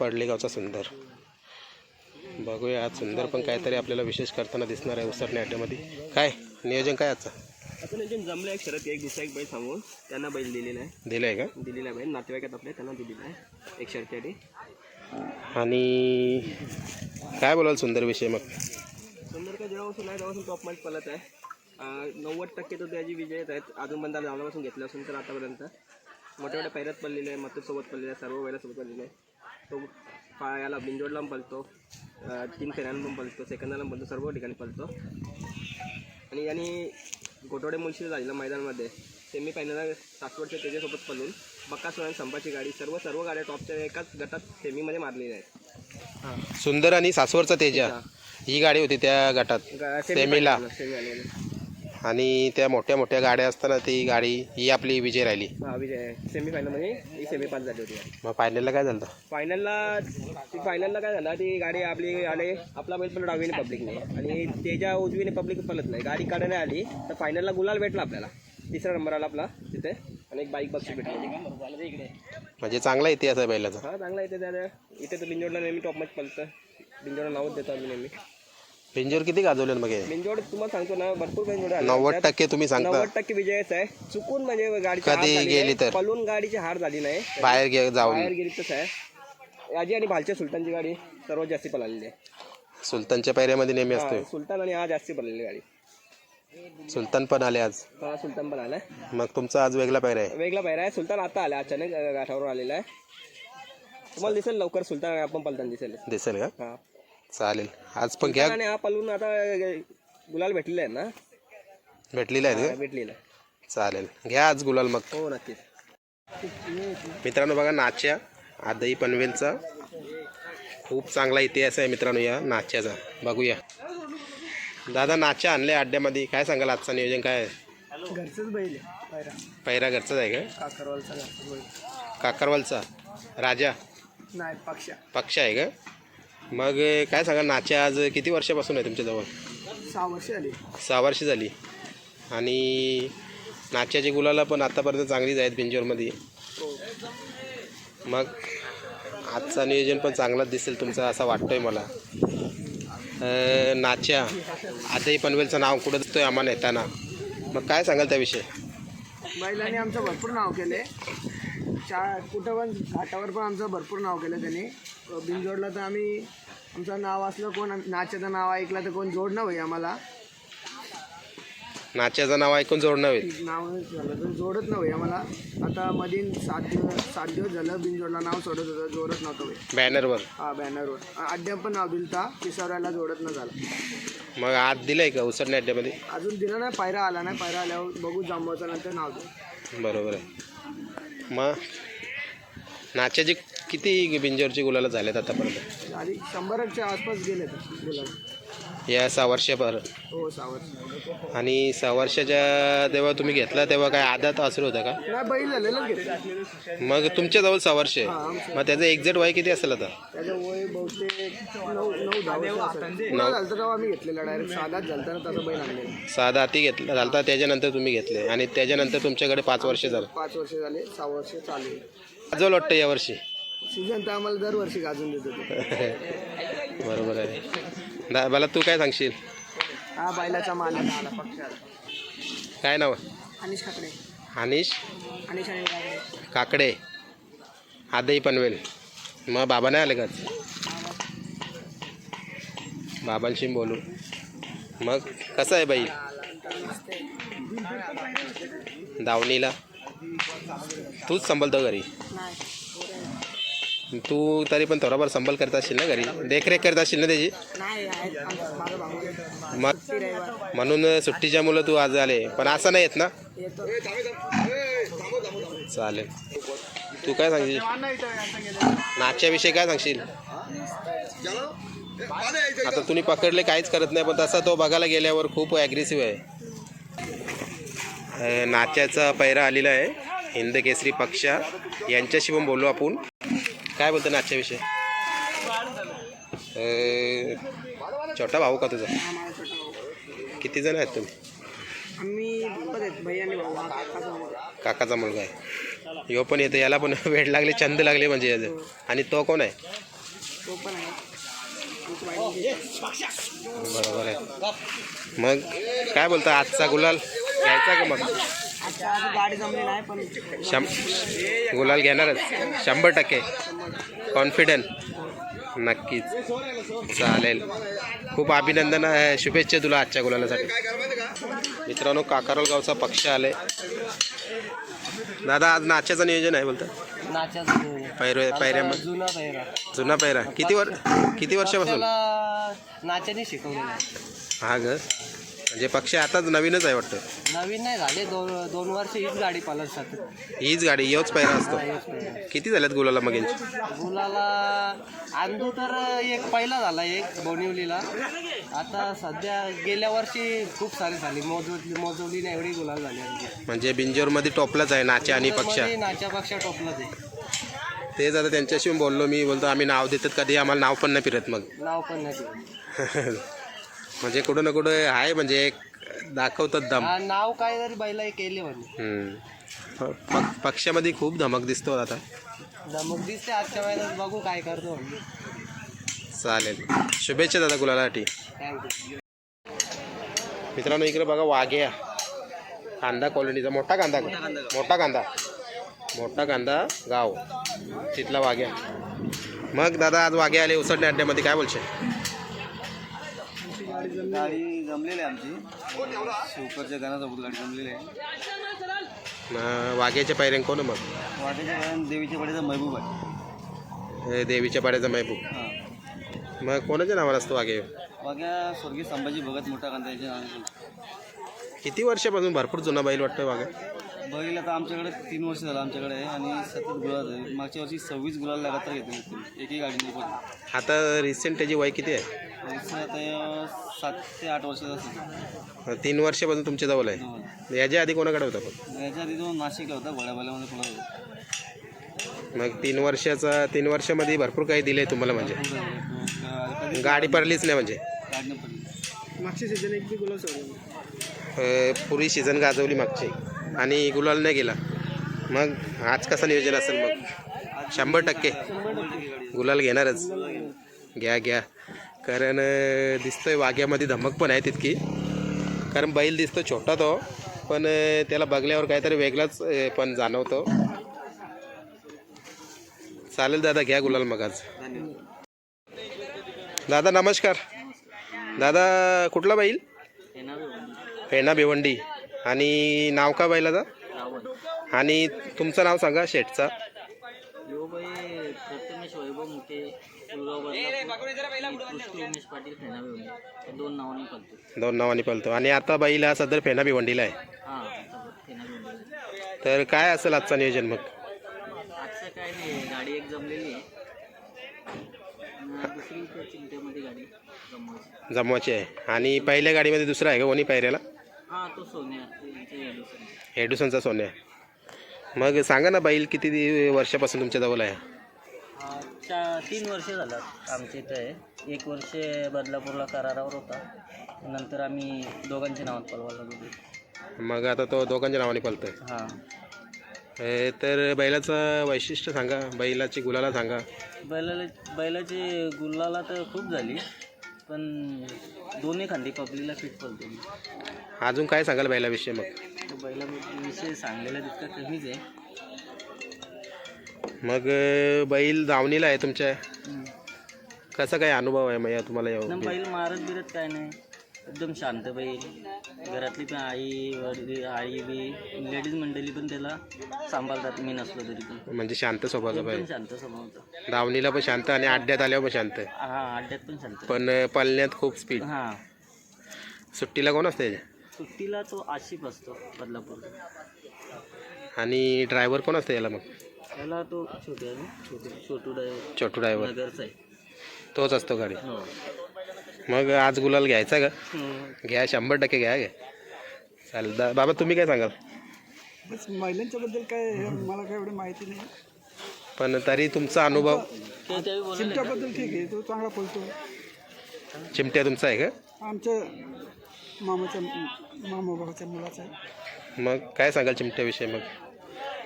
पडलेगावचा सुंदर. बघूया आज सुंदर पण काहीतरी आपल्याला विशेष करताना दिसणार आहे उसरणे अड्ड्यामध्ये. काय? नियोजन काय आजचं? आता नियोजन जमलं एक शरद. एक दुसरा एक बैल सांगून त्यांना बैल दिलेला आहे. दिलं आहे का? दिलेला आहे बैल. नातेवाईकात आपल्या त्यांना दिलेला आहे. एक शर्तीसाठी आणि काय बोलाल सुंदर विषय मग? सुंदर का जेव्हापासून आहे तेव्हापासून टॉप मॅच पलत आहे. अं, नव्वद टक्के तो त्याची विजयत आहेत. अजून बंदा लावल्यापासून घेतला असून तर आतापर्यंत. मोठ्या मोठ्या पैऱ्यात पडलेले आहे मथुरसोबत पडलेले आहे सर्व बैलासोबत पडलेले आहे. तो पायाला बिंजोडला पण पलतो तीन फेऱ्यांना पण पलतो सेकंदाला पलतो सर्व ठिकाणी पलतो आणि यांनी गोटवडे मुलशी झालेलं मैदानामध्ये सेमी फायनलला सासवडच्या त्याच्यासोबत पलून बक्कासूर संपाची गाडी सर्व सर्व गाड्या टॉपच्या एकाच गटात सेमीमध्ये मारलेल्या आहेत. सुंदर आणि सासवडचा तेजा. ही गाडी होती त्या गटात सेमीला. आणि त्या मोठ्या मोठ्या गाड्या असताना ती गाडी ही आपली विजय राहिली. हा विजय. ही सेमी पास झाली होती मग फायनलला काय झालं? फायनलला ती फायनलला काय झालं? ती गाडी आपली आले आपला बैल पण डावीने पब्लिकने आणि त्याच्या उजवीने पब्लिक पलत नाही गाडी काढायला आली तर फायनलला गुलाल भेटला आपल्याला. तिसरा नंबर आला आपला तिथे. आणि एक बाईक बक्षीस भेटली. म्हणजे चांगला इतिहास आहे बैलाचा. हा चांगला इथे त्या इथे तर बिंजोडला नेहमी टॉप मॅच पलतं. बिंजोडला नावच देतो आम्ही नेहमी. पिंजोर किती गाजवले मग हे? बिंजोड तुम्हाला सांगतो ना भरपूर बिंजोड नव्वद टक्के तुम्ही सांगता. नव्वद टक्के विजयच आहे. चुकून म्हणजे गाडीची कधी झाली गेली नाही. तर? पलून गाडीची हार झाली नाही. बाहेर गे जाऊन बाहेर गेली तसं आहे. याजी आणि भालच्या सुलतानची गाडी सर्वात जास्ती पळालेली आहे. सुलतानच्या पायऱ्यामध्ये नेहमी हा, असतोय. सुलतान आणि हा जास्ती पळालेली गाडी. सुलतान पण आले आज. हा सुलतान पण आलाय. मग तुमचा आज वेगळा पायरा आहे. वेगळा पायरा आहे. सुलतान आता आला अचानक अं, गाठावर आलेला आहे. तुम्हाला दिसेल लवकर सुलतान आणि आपण पलताना दिसेल दिसेल का? हा. चालेल. आज पण घ्या. आणि हा पलून आता गुलाल भेटलेला आहे ना? भेटलेला आहे भेटलेला. आहे चालेल. घ्या आज गुलाल मग. हो नक्कीच. मित्रांनो बघा नाच्या आदई पनवेलचा. खूप चांगला इतिहास आहे मित्रांनो या नाच्याचा. बघूया. दादा नाच्या आणले अड्ड्यामध्ये. काय सांगाल आजचं नियोजन काय? आहे घरचंच बैल पायरा. पैरा घरचाच आहे का? काकरवालचा घरचा बैल. काकरवालचा. राजा. नाही पक्षा पक्ष आहे का? मग काय सांगा नाच्या आज किती वर्षापासून आहे तुमच्याजवळ? सहा वर्ष आली सहा वर्ष झाली. आणि नाच्याची गुलाला पण आतापर्यंत चांगलीच आहेत पिंजोरमध्ये. मग आजचा नियोजन पण चांगलाच दिसेल तुमचा असं वाटतंय मला. अं, नाच्या आताही पनवेलचं नाव कुठं दिसतोय आम्हाला येताना? मग काय सांगाल त्याविषयी? बैलांनी आमचं भरपूर नाव केले चा कुठं पण घाटावर पण आमचं भरपूर नाव केलं त्यांनी. बिनजोडला तर आम्ही आमचं नाव असलं कोण नाच्याचं नाव ऐकलं तर कोण जोडणं होई आम्हाला. नाच्याचं नाव ऐकून जोडणं होईल. नाव झालं तर जोडत नव्हे आम्हाला. आता मधीन सात दिवस सात दिवस झालं बिनजोडला नाव सोडत होतं जोडत नव्हतं होय. बॅनरवर. हा बॅनरवर. अड्ड्यात पण नाव दिलं होता तिसऱ्याला जोडत न झालं. मग आज दिलं आहे का उसरण्या अड्ड्यामध्ये अजून दिलं नाही पायरा आला नाही पायरा आल्यावर बघू जमवायचं नंतर नाव देऊ. बरोबर आहे. मग नाच्याची किती बिंजोरची गुलाला झाल्यात आतापर्यंत? आधी शंभरच्या आसपास गेले गुलाब या सहा वर्षापर हो सहा वर्ष. आणि सहा वर्षाच्या तेव्हा तुम्ही घेतला तेव्हा काय आदात असर होता का? नाही बैल झालेलं घेतलं. मग तुमच्याजवळ सहा वर्ष. आहे मग त्याचं एक्झॅक्ट वय किती असेल आता? त्याचं वय बहुतेक नऊ नऊ दहा वर्ष असेल. पुन्हा झालं तेव्हा आम्ही घेतलेला डायरेक्ट साधाच झालता ना तसं बैल आणलेला. साधा हाती घेतला झालता त्याच्यानंतर तुम्ही घेतले. आणि त्याच्यानंतर तुमच्याकडे पाच वर्ष झालं. पाच वर्ष झाले सहा वर्ष चालू गाजवलं वाटतं यावर्षी सीझन तर आम्हाला दरवर्षी गाजून देत बरोबर आहे. दा मला तू काय सांगशील? हा बैलाचा मालक आला पक्षाला काय नाव? अनिश खाकडे अनिश? अनिश आणि काकडे. काकडे. आदई पनवेल. मग बाबा नाही आले का आज? बाबांशी बोलू. मग कसं आहे बाई? दावणीला? तूच संभलतो घरी. तू तरी पण थोडाफार संभल करत असशील ना घरी? देखरेख करत असशील ना त्याची? मग म्हणून सुट्टीच्या मुलं तू आज आले. पण असं नाही येत. ना चालेल. तू काय सांगशील? नाच्याविषयी काय सांगशील? आता तुम्ही पकडले काहीच करत नाही पण तसा तो बघायला गेल्यावर खूप ॲग्रेसिव्ह आहे. नाच्याचा पैरा आलेला आहे. हिंद केसरी पक्षा. यांच्याशी पण बोलू आपण. काय बोलतो नाच्याविषयी अं, छोटा भाऊ का तुझा? किती जण आहेत तुम्ही? काकाचा मुलगा. आहे. ह्यो पण येतो याला पण वेळ लागले छंद लागले म्हणजे याचं. आणि तो कोण आहे? बरोबर आहे. मग काय बोलता आजचा गुलाल? घ्यायचा का मग? गाडी जमली नाही पण शं गुलाल घेणारच. शंभर टक्के. कॉन्फिडंट नक्कीच. चालेल. खूप अभिनंदन आहे शुभेच्छा तुला आजच्या गुलालासाठी. मित्रांनो काकारल गावचा पक्ष आले. दादा आज नाच्याचं नियोजन आहे बोलता नाच्याचं पैर पैऱ्यामध्ये जुना पहिरा जुना पैरा किती वर किती वर्षापासून? शिकवलेलं आहे. हा ग. म्हणजे पक्ष आताच नवीनच आहे वाटतं. नवीन नाही झाले दोन दोन वर्ष हीच गाडी पालत जाते हीच गाडी योच पैरा असतो. किती झाल्यात गुलाला मग यांची गुलाला अंदू तर एक पहिला झाला एक बोनिवलीला. आता सध्या गेल्या वर्षी खूप सारे झाले. मोजवली मोजवलीने एवढी गुलाल झाली आमची. म्हणजे बिंजोरमध्ये टॉपला आहे नाच्या आणि पक्षा. मध्ये नाच्यापेक्षा टोपलं ते तेच आता त्यांच्याशी बोललो मी बोलतो आम्ही नाव देतात कधी? आम्हाला नाव पण नाही फिरत मग. नाव पण नाही दिलं. म्हणजे कुठं ना कुठं आहे म्हणजे एक दाखवतात दम. हा, नाव काय जरी बैला केले म्हणजे हम्म. प- पक्षामध्ये खूप धमक दिसतो आता. मग दिसते आजच्या वेळेला बघू काय करतो म्हणजे चालेल. शुभेच्छा दादा गुलालासाठी. थँक्यू मित्रांनो इकडे बघा वाघ्या. कांदा कॉलनीचा मोठा कांदा का? मोठा कांदा. मोठा कांदा. गाव. तिथला वाघ्या. मग दादा आज वाघे आले उसडणे अड्ड्यामध्ये काय बोलशे गाडी जमलेली आहे आमची. शिवकरच्या गाण्यासोबत गाडी जमलेली आहे. न- वाघ्याच्या पायऱ्यां कोण मग? वाटेच्या गाण्यात देवीच्या पाडीचा महबूब आहे. हे देवीच्या पाड्याचा महबूब. हां. मग कोणाच्या नावावर असतो वाघे? वाघ्या स्वर्गीय संभाजी भगत मोठा कांदा याच्या नावाने. किती वर्षापासून भरपूर जुना बैल वाटतं वाघा? बैल आता आमच्याकडे तीन वर्ष झालं आमच्याकडे आहे आणि सतत गुलाल आहे. मागच्या वर्षी सव्वीस गुलाल लगातार घेतले होते. एकही गाडी नाही पडली. आता रिसेंट त्याची वय किती आहे? आता सात ते आठ वर्षाचा असेल तीन वर्षापासून तुमच्या जवळ आहे. हो. याच्या आधी कोणाकडे होता पण? याच्या आधी तो नाशिकला होता घोड्याबाल्यामध्ये पळत होता मग तीन वर्षाचा तीन वर्षामध्ये भरपूर काही दिलंय तुम्हाला म्हणजे? गाडी पडलीच नाही म्हणजे? गाडी नाही पडली. मागच्या सीझन एक बी गुलाल सोडला अं, पुरी सीझन गाजवली मागची. आणि गुलाल नाही गेला. मग आज कसं नियोजन असेल मग? शंभर टक्के. गुलाल घेणारच. घ्या घ्या. कारण दिसतोय वाघ्यामध्ये धमक पण आहे तितकी. कारण बैल दिसतो छोटा तो पण त्याला बघल्यावर काहीतरी वेगळाच पण जाणवतो. चालेल दादा घ्या गुलाल मग आज. दादा नमस्कार. दादा कुठला बैल? फेना भिवंडी. आणि नाव का बैलाचा? आणि तुमचं नाव सांगा शेठचा. उमेश पाटील फेना दोन नावाने पळतो. दोन नावाने पळतो. आणि आता बैल हा सदर फेना भिवंडीला आहे. हां आता फेना बेवंडी तर काय असेल आजचं नियोजन मग? आजचं काय नाही गाडी एक जमलेली आहे. आणि दुसरी इथे चिमट्यामध्ये गाडी जमवायची. जमवायची आहे. आणि पहिल्या गाडीमध्ये दुसरा आहे का कोणी पायऱ्याला? हां तो सोन्या त्यांच्या एडुसन हेडुसनचा सोन्या. मग सांगा ना बैल किती दि- वर्षापासून तुमच्या जवळ आहे? चा तीन वर्ष झालं आमच्या इथं आहे. एक वर्ष बदलापूरला करारावर होता. नंतर आम्ही दोघांच्या नावात पळवायला लागलो. मग आता तो दोघांच्या नावाने पळतोय. हां. ए, तर बैलाचं वैशिष्ट्य सांगा बैलाची गुलाला सांगा. बैलाला बैलाची गुलाला तर खूप झाली पण दोन्ही खांदी पबलीला फिट पडतो मी. अजून काय सांगाल बैलाविषयी मग? बैला विषय सांगलेला तितका कमीच आहे. मग बैल दावणीला आहे तुमच्या? कसा काय अनुभव आहे मग या तुम्हाला या- बैल मारत बिरत काय नाही. एकदम शांत बैल. घरातली पण आई वडील आई बी लेडीज मंडळी पण त्याला सांभाळतात मी नसलो तरी पण. म्हणजे शांत स्वभावाचा बैल. एकदम शांत स्वभावचा. दावणीला पण शांत आणि अड्ड्यात आल्यावर पण शांत. हा अड्ड्यात पण शांत. पण अ, पळण्यात खूप स्पीड हां. सुट्टीला कोण असते सुट्टीला तो आशिफ असतो बदलापूर आणि ड्रायव्हर कोण असते याला मग? त्याला तो छोट्या छोटू छोटू ड्रायव्हर. छोटू ड्रायव्हर. नगरचा आहे. तोच असतो गाडी. हो. मग आज गुलाल घ्यायचा का? हम्म. घ्या शंभर टक्के घ्या घ्या चालेल दा बाबा तुम्ही काय सांगाल? बस महिलांच्या बद्दल काय हे मला काय एवढी माहिती नाही. पण तरी तुमचा अनुभव ते त्यावेळी बोलले चिमट्याबद्दल ठीक आहे. तो चांगला पळतो चिमट्या तुमचा आहे का? आमच्या मामाच्या मामा भावाच्या मुलाचा आहे. मग काय सांगाल चिमट्याविषयी मग?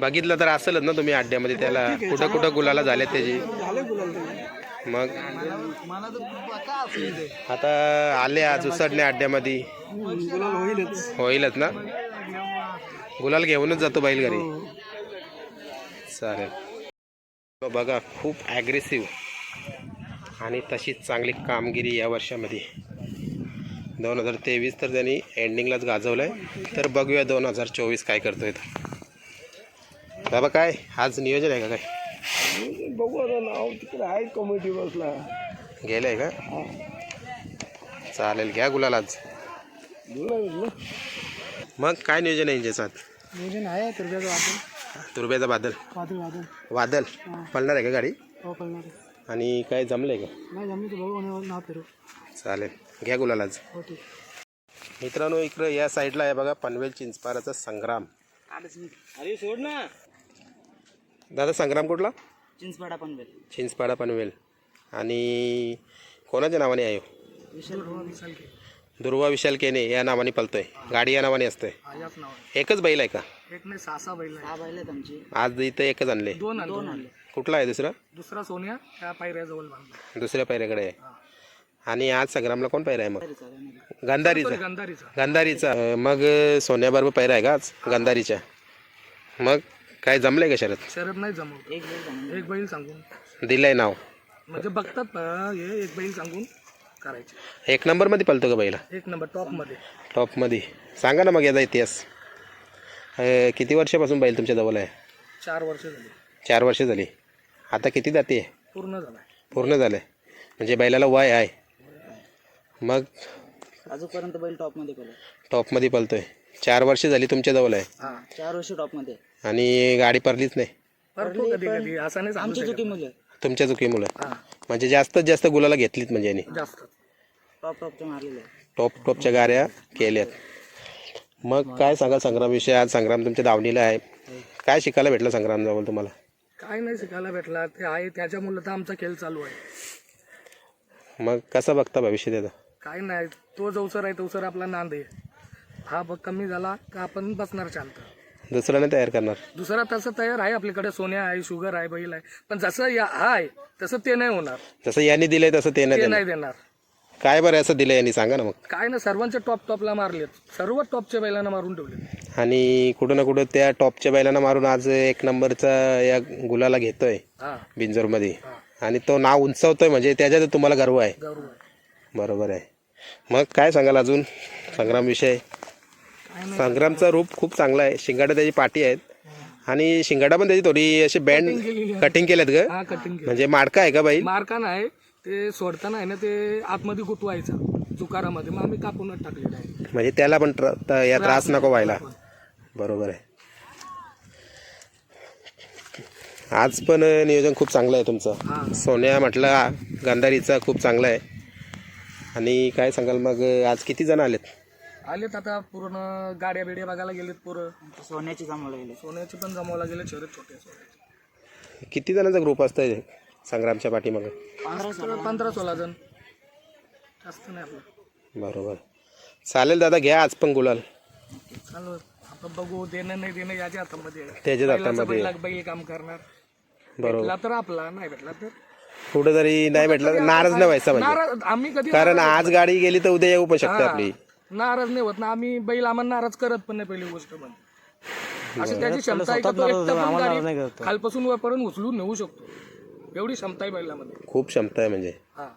बघितलं तर असेलच ना तुम्ही अड्ड्यामध्ये त्याला कुठं कुठं गुलाला त्याची. झालं त्याला मग आता आले आज उसडणे अड्ड्यामध्ये होईलच ना? गुलाल घेऊनच जातो बैल घरी. चालेल. बघा खूप ॲग्रेसिव्ह आणि तशीच चांगली कामगिरी या वर्षामध्ये. दोन हजार तेवीस तर त्यांनी एंडिंगलाच गाजवलं आहे तर बघूया दोन हजार चोवीस काय करतोय बाबा काय? आज नियोजन आहे का काय? बघू आता नाव तिकडे आहे कमिटी बसला गेलंय का? चालेल घ्या गुलाल आज. मग काय नियोजन आहे यांच्या साथ नियोजन आहे तुर्ब्याचं वाटून तुरब्याचा बादल वादळ वादळ. वादल पळणार आहे का गाडी? हो कळणार आणि काय जमलंय का? नाही जमली तर बघू नाव फिरू. चालेल. घ्या गुलाल आज. हो ठीक. मित्रांनो इकडं या साईडला आहे बघा पनवेल चिंचपाराचा संग्राम. अरे सोड ना. दादा संग्राम कुठला? चिंचपाडा पण बेल चिंचपाडा पनवेल. आणि कोणाच्या नावाने आहे हो? दुर्वा विशाल केने या नावाने पलतोय. गाडी या नावाने असतोय. याच नाव आहे एकच बैल आहे का? एक नाही सहा सहा बैल हा बैल आहेत आमची. आज इथं एकच आणले. दोन दोन आणले. कुठला आहे दुसरा? दुसरा सोन्या त्या पायऱ्याजवळ बांधला. दुसऱ्या पायऱ्याकडे आहे. आणि आज संग्रामला कोण पायरा आहे मग? चालेल गांधारीचा. गंधारीचा. गांधारीचा. अं, मग सोन्याबरोबर पायरा आहे का आज? गांधारीच्या मग? काय जमलंय का शरद? शरद नाही जमवत. एक बैल सांगून एक बैल सांगून. दिलंय नाव. म्हणजे बघतात ना, हे एक बैल सांगून करायचे. एक नंबरमध्ये पलतो का बैला? एक नंबर टॉपमध्ये टॉपमध्ये. सांगा ना मग याचा इतिहास. अं, किती वर्षापासून बैल तुमच्या जवळ आहे? चार वर्ष झाली. चार वर्ष झाली. आता किती जाते आहे? पूर्ण झालाय. पूर्ण झालं आहे म्हणजे बैलाला वय आहे. मग अजूनपर्यंत बैल टॉपमध्ये केलं टॉपमध्ये पलतोय चार वर्ष झाली तुमच्या जवळ आहे. हा चार वर्ष टॉपमध्ये. आणि गाडी परलीच नाही. भरपूर कधी कधी? असं नाही सांगू आमची शकत. चुकी मुलं तुमच्या चुकीमुळं. हा. म्हणजे जास्तीत जास्त गुलाला घेतलीत म्हणजे यांनी. जास्त. टॉप टॉपचे मारलेले टॉप टॉपच्या गाड्या केल्यात. मग काय सांगा संग्रामविषयी? आज संग्राम तुमच्या दावणीला आहे. काय शिकायला भेटलं संग्राम जवळ तुम्हाला? काय नाही शिकायला भेटला. ते आहे त्याच्यामुळे तर आमचा खेळ चालू आहे. मग कसं बघता भविष्य त्याचं काय नाही तो जवसर आहे तवसर आपला नांद आहे. हा बघ कमी झाला का आपण बसणार शांत. दुसऱ्याने तयार करणार. दुसरा तसं तयार आहे आपल्याकडे. सोन्या आहे शुगर आहे बैल आहे. पण जसं या आहे तसं ते नाही होणार. जसं यांनी दिलंय तसं ते नाही ते देणार. नाही देणार. काय बरं असं दिलं यांनी? सांगा ना मग. काय ना सर्वांच्या टॉप टॉपला मारलेत. सर्व टॉपच्या बैलांना मारून ठेवले आणि कुठं ना कुठं त्या टॉपच्या बैलांना मारून आज एक नंबरचा या गुलाला घेतोय हा. बिंजोरमध्ये. आणि तो नाव उंचावतोय म्हणजे त्याच्यात तुम्हाला गर्व आहे. गौरव आहे. बरोबर आहे. मग काय सांगाल अजून? संग्राम विषय संग्रामचा रूप खूप चांगला आहे. शिंगाडा त्याची पाठी आहेत. आणि शिंगाडा पण त्याची थोडी अशी बँड कटिंग केल्यात ग. म्हणजे माडका आहे का बाई? मारका नाही. ते सोडताना आहे ना ते आतमध्ये गुतवायचं चुकारामध्ये. मग आम्ही कापूनच टाकलेलं आहे म्हणजे त्याला पण त- या त्रास नको व्हायला. बरोबर आहे. आज पण नियोजन खूप चांगलं आहे. तुमचं. सोन्या म्हटलं गांधारीचा खूप चांगला आहे. आणि काय सांगाल मग आज किती जण आलेत? आलेत आता पूर्ण गाड्या बिड्या बघायला गेलेत पुरं. सोन्याची जमवलं गेले. सोन्याचे पण जमावला गेले शरद छोटे सोन्याचे. किती जणांचा ग्रुप असतंय संग्रामच्या पाठीमागं? पंधरा पंधरा सोळा जण. जास्त नाही आपलं. बरोबर. चालेल दादा घ्या आज पण गुलाल. चालू. आपण बघू देणं नाही देणं याच्या हातामध्ये आहे. त्याच्याच बैलाचं हातामध्ये बैला बैल काम करणार. बरोबर. भेटला तर आपला नाही भेटला तर. कुठं जरी नाही भेटलं तर नाराज नाही व्हायचा म्हणजे. नाराज आम्ही कधी कारण आज गाडी गेली तर उद्या येऊ पण शकते आपली. नाराज नाही होत ना आम्ही बैल आम्हाला नाराज करत पण नाही पहिली गोष्ट म्हणजे. अशी त्याची क्षमता आहे का तो एकटा पण गाडी खालपासून वरपर्यंत उचलून नेऊ शकतो. एवढी क्षमता आहे बैलामध्ये. खूप क्षमता आहे म्हणजे. हा.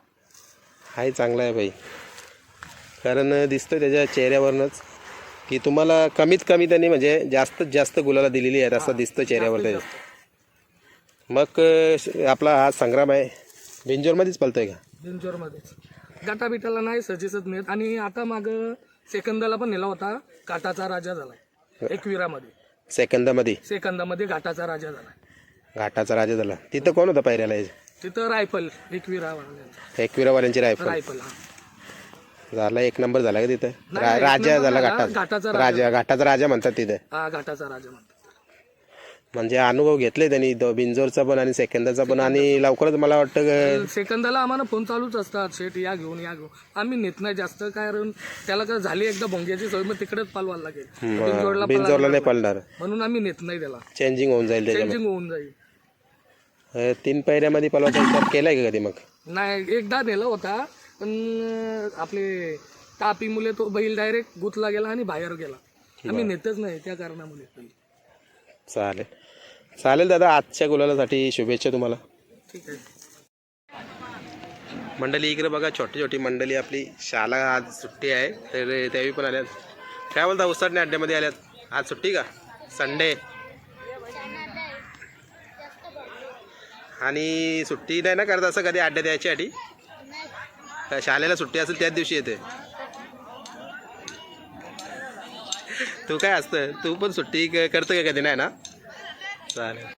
हाय चांगला आहे बाई कारण दिसतं त्याच्या चेहऱ्यावरनंच की तुम्हाला कमीत कमी त्यांनी म्हणजे जास्तीत जास्त गुलाला दिलेली आहेत असं दिसतं चेहऱ्यावर त्याच्या मग अं, आपला हा संग्राम आहे. बिंजोरमध्येच पलतोय का? बिंजोरमध्येच. गाटा बिटाला नाही सजेसच नेत आणि आता माग सेकंदाला पण नेला होता घाटाचा राजा झालाय. एकविरामध्ये सेकंदामध्ये? सेकंदामध्ये घाटाचा राजा झालाय. घाटाचा राजा झाला. तिथं कोण होता पायऱ्याला तिथं रायफल एकविरा वाल्यांचा. एकविरावाल्यांची रायफल. रायफल हा. झाला एक नंबर झाला का तिथं? रा- राजा झाला झाला, घाटाचा. घाटाचा राजा घाटाचा राजा म्हणतात तिथे. हा घाटाचा राजा म्हणतात. म्हणजे अनुभव घेतले त्यांनी बिंजोरचा पण आणि सेकंदाचा पण. आणि लवकरच मला वाटतं सेकंदाला आम्हाला फोन चालूच असतात. शेट या घेऊन या घेऊन. आम्ही नेत नाही जास्त कारण त्याला काय झाली एकदा भोंग्याची सोय मग तिकडेच पालवायला लागेल. बिंजोरला नाही पळणार म्हणून आम्ही नेत नाही त्याला. चेंजिंग होऊन जाईल चेंजिंग होऊन जाईल. तीन पैऱ्यामध्ये पलवाचा विचार केलाय का कधी मग? नाही एकदा नेला होता पण आपले तापी मुले तो बैल डायरेक्ट गुतला गेला आणि बाहेर गेला. आम्ही नेतच नाही त्या कारणामुळे. चालेल. चालेल दादा आजच्या गुलालासाठी शुभेच्छा तुम्हाला. ठीक आहे. मंडळी इकडे बघा छोटी छोटी मंडळी आपली शाला आज सुट्टी आहे. तर त्यावेळी पण आल्यात. काय बोलता उसाटणे अड्ड्यामध्ये आल्यात. आज सुट्टी का? संडे आणि सुट्टी नाही ना करत असं कधी? अड्ड्यात यायच्यासाठी का शाळेला सुट्टी असेल त्याच दिवशी येते. तू काय असतं? तू पण सुट्टी करतो का कधी? नाही ना? चालेल